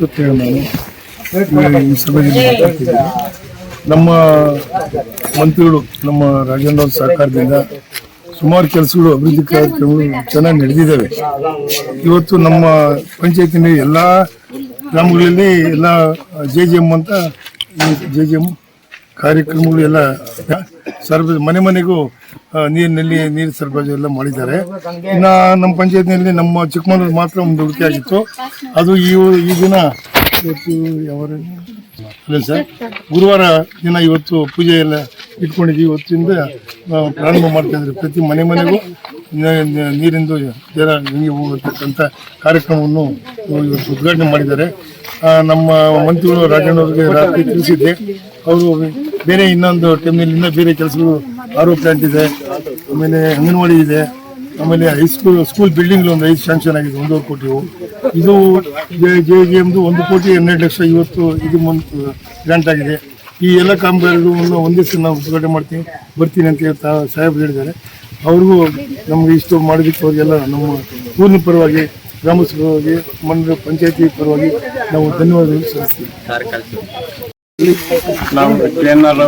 ನಾನು. ಈ ನಮ್ಮ ಮಂತ್ರಿಗಳು, ನಮ್ಮ ರಾಜೇಂದ್ರ ಸರ್ಕಾರದಿಂದ ಸುಮಾರು ಕೆಲಸಗಳು ಅಭಿವೃದ್ಧಿ ಕಾರ್ಯಕ್ರಮಗಳು ಚೆನ್ನಾಗಿ ನಡೆದಿದ್ದಾವೆ. ಇವತ್ತು ನಮ್ಮ ಪಂಚಾಯತಿನ ಎಲ್ಲ ಗ್ರಾಮಗಳಲ್ಲಿ ಎಲ್ಲ ಜೆ ಜಿ ಎಂ ಅಂತ ಜೆ ಜೆ ಎಂ ಕಾರ್ಯಕ್ರಮಗಳು ಎಲ್ಲ ಸರ್ಬ ಮನೆ ಮನೆಗೂ ನೀರಿನಲ್ಲಿ ನೀರು ಸರಬರಾಜು ಎಲ್ಲ ಮಾಡಿದ್ದಾರೆ. ಇನ್ನು ನಮ್ಮ ಪಂಚಾಯತ್ನಲ್ಲಿ ನಮ್ಮ ಚಿಕ್ಕಮಗಳೂರು ಮಾತ್ರ ಒಂದು ಉಳಿಕೆ ಆಗಿತ್ತು. ಅದು ಈ ಈ ದಿನ ಇವತ್ತು ಯಾವ ಅಲ್ಲ ಸರ್, ಗುರುವಾರ ದಿನ ಇವತ್ತು ಪೂಜೆ ಎಲ್ಲ ಇಟ್ಕೊಂಡಿದ್ದೀವಿ ಇವತ್ತಿಂದ ಪ್ರಾರಂಭ ಮಾಡ್ತಾ ಇದ್ದಾರೆ ಪ್ರತಿ ಮನೆ ಮನೆಗೂ. ನೀರಿಂದು ಜನ ಹಿಂಗೆ ಹೋಗತಕ್ಕಂಥ ಕಾರ್ಯಕ್ರಮವನ್ನು ಇವತ್ತು ಉದ್ಘಾಟನೆ ಮಾಡಿದ್ದಾರೆ. ನಮ್ಮ ಮಂತ್ರಿಗಳು ರಾಜಣ್ಣವ್ರಿಗೆ ರಾತ್ರಿ ತಿಳಿಸಿದ್ದೆ. ಅವರು ಬೇರೆ ಇನ್ನೊಂದು ಟೈಮ್ನಲ್ಲಿ ಇನ್ನೂ ಬೇರೆ ಕೆಲಸಗಳು, ಆರ್ ಪ್ಲಾಂಟ್ ಇದೆ, ಆಮೇಲೆ ಅಂಗನವಾಡಿ ಇದೆ, ಆಮೇಲೆ ಹೈಸ್ಕೂಲ್ ಸ್ಕೂಲ್ ಬಿಲ್ಡಿಂಗ್ ಒಂದು ಐದು ಸ್ಯಾಂಕ್ಷನ್ ಆಗಿದೆ ಒಂದೂವರೆ ಕೋಟಿ. ಇದು ಜೆ ಜೆ ಎಮ್ದು ಒಂದು ಕೋಟಿ ಹನ್ನೆರಡು ಲಕ್ಷ ಇವತ್ತು ಇದು ಒಂದು ಗ್ರಾಂಟ್ ಆಗಿದೆ. ಈ ಎಲ್ಲ ಕಾಮಗಾರಿಗಳನ್ನು ಒಂದೇ ಸಲ ನಾವು ಉದ್ಘಾಟನೆ ಮಾಡ್ತೀನಿ, ಬರ್ತೀನಿ ಅಂತ ಹೇಳ್ತಾ ಸಾಹೇಬ್ ಹೇಳಿದ್ದಾರೆ. ಅವ್ರಿಗೂ ನಮಗೆ ಇಷ್ಟು ಮಾಡೋದಕ್ಕೆ ಅವರಿಗೆಲ್ಲ ನಮ್ಮ ಊರಿನ ಪರವಾಗಿ, ಗ್ರಾಮಸ್ಥರ ಪರವಾಗಿ ಮಂಡಲ ಪಂಚಾಯತಿ ಪರವಾಗಿ ನಾವು ಧನ್ಯವಾದಗಳು ಸಲ್ಲಿಸ್ತೀವಿ. ನಾವು ಏನಾರು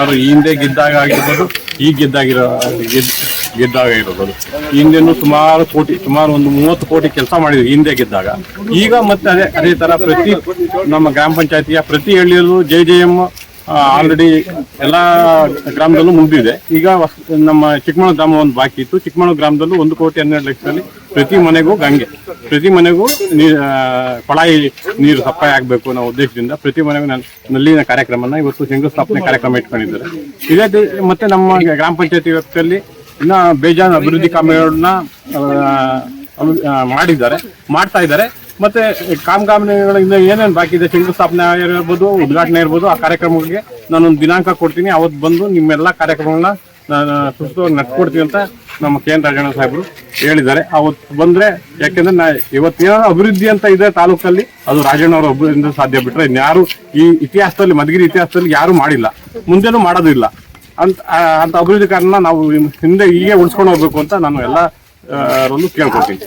ಆರ್ ಹಿಂದೆ ಗೆದ್ದಾಗ ಆಗಿರ್ಬೋದು, ಈಗ ಗೆದ್ದಾಗಿರೋ ಗೆದ್ ಗೆದ್ದಾಗ ಇರ್ಬೋದು ಹಿಂದೆನೂ ಸುಮಾರು ಕೋಟಿ, ಸುಮಾರು ಒಂದು ಮೂವತ್ತು ಕೋಟಿ ಕೆಲಸ ಮಾಡಿದ್ವಿ ಹಿಂದೆ ಗೆದ್ದಾಗ. ಈಗ ಮತ್ತೆ ಅದೇ ಅದೇ ತರ ಪ್ರತಿ ನಮ್ಮ ಗ್ರಾಮ ಪಂಚಾಯತಿಯ ಪ್ರತಿ ಹಳ್ಳಿಯಲ್ಲೂ ಜೆ ಜೆ ಎಂ ಆಲ್ರೆಡಿ ಎಲ್ಲಾ ಗ್ರಾಮದಲ್ಲೂ ಮುಗಿದಿದೆ ಈಗ ನಮ್ಮ ಚಿಕ್ಕಮಗಳೂರು ಗ್ರಾಮ ಒಂದು ಬಾಕಿ ಇತ್ತು. ಚಿಕ್ಕಮಗಳೂರು ಗ್ರಾಮದಲ್ಲೂ ಒಂದು ಕೋಟಿ ಹನ್ನೆರಡು ಲಕ್ಷದಲ್ಲಿ ಪ್ರತಿ ಮನೆಗೂ ಗಂಗೆ, ಪ್ರತಿ ಮನೆಗೂ ನೀರ್ ಕೊಳಾಯಿ ನೀರು ಸಪ್ಲೈ ಆಗಬೇಕು ಅನ್ನೋ ಉದ್ದೇಶದಿಂದ ಪ್ರತಿ ಮನೆಗೂ ನಲ್- ನಲ್ಲಿನ ಕಾರ್ಯಕ್ರಮನ ಇವತ್ತು ಶಂಕುಸ್ಥಾಪನೆ ಕಾರ್ಯಕ್ರಮ ಇಟ್ಕೊಂಡಿದ್ದಾರೆ. ಇದೇ ಮತ್ತೆ ನಮ್ಮ ಗ್ರಾಮ ಪಂಚಾಯತಿ ವ್ಯಾಪ್ತಿಯಲ್ಲಿ ಇನ್ನ ಬೇಜಾನ್ ಅಭಿವೃದ್ಧಿ ಕಾಮಗಾರಿಗಳನ್ನ ಮಾಡಿದ್ದಾರೆ, ಮಾಡ್ತಾ ಇದ್ದಾರೆ. ಮತ್ತೆ ಕಾಮಗಾರಿಗಳಿಂದ ಏನೇನು ಬಾಕಿ ಇದೆ? ಶಂಕುಸ್ಥಾಪನೆ ಇರ್ಬೋದು ಉದ್ಘಾಟನೆ ಇರ್ಬೋದು ಆ ಕಾರ್ಯಕ್ರಮಗಳಿಗೆ ನಾನೊಂದು ದಿನಾಂಕ ಕೊಡ್ತೀನಿ. ಅವತ್ತು ಬಂದು ನಿಮ್ಮೆಲ್ಲ ಕಾರ್ಯಕ್ರಮಗಳನ್ನ ನಾನು ಸುಸ್ತವಾಗಿ ನಡ್ಕೊಡ್ತೀನಿ ಅಂತ ನಮ್ಮ ಕೆ ಎನ್ ರಾಜಣ್ಣ ಸಾಹೇಬರು ಹೇಳಿದ್ದಾರೆ. ಅವತ್ತು ಬಂದರೆ ಯಾಕೆಂದ್ರೆ ನಾ ಇವತ್ತೇನೋ ಅಭಿವೃದ್ಧಿ ಅಂತ ಇದೆ ತಾಲೂಕಲ್ಲಿ ಅದು ರಾಜಣ್ಣ ಅವರ ಒಬ್ಬರಿಂದ ಸಾಧ್ಯ ಬಿಟ್ಟರೆ ಇನ್ಯಾರು ಈ ಇತಿಹಾಸದಲ್ಲಿ ಮಧುಗಿರಿ ಇತಿಹಾಸದಲ್ಲಿ ಯಾರೂ ಮಾಡಿಲ್ಲ. ಮುಂದೆನೂ ಮಾಡೋದಿಲ್ಲ ಅಂತ ಅಂತ ಅಭಿವೃದ್ಧಿ ಕಾರಣ ನಾವು ಹಿಂದೆ ಹೀಗೆ ಉಳಿಸ್ಕೊಂಡು ಹೋಗ್ಬೇಕು ಅಂತ ನಾನು ಎಲ್ಲ ಆ, ಕೇಳ್ಕೊತೀನಿ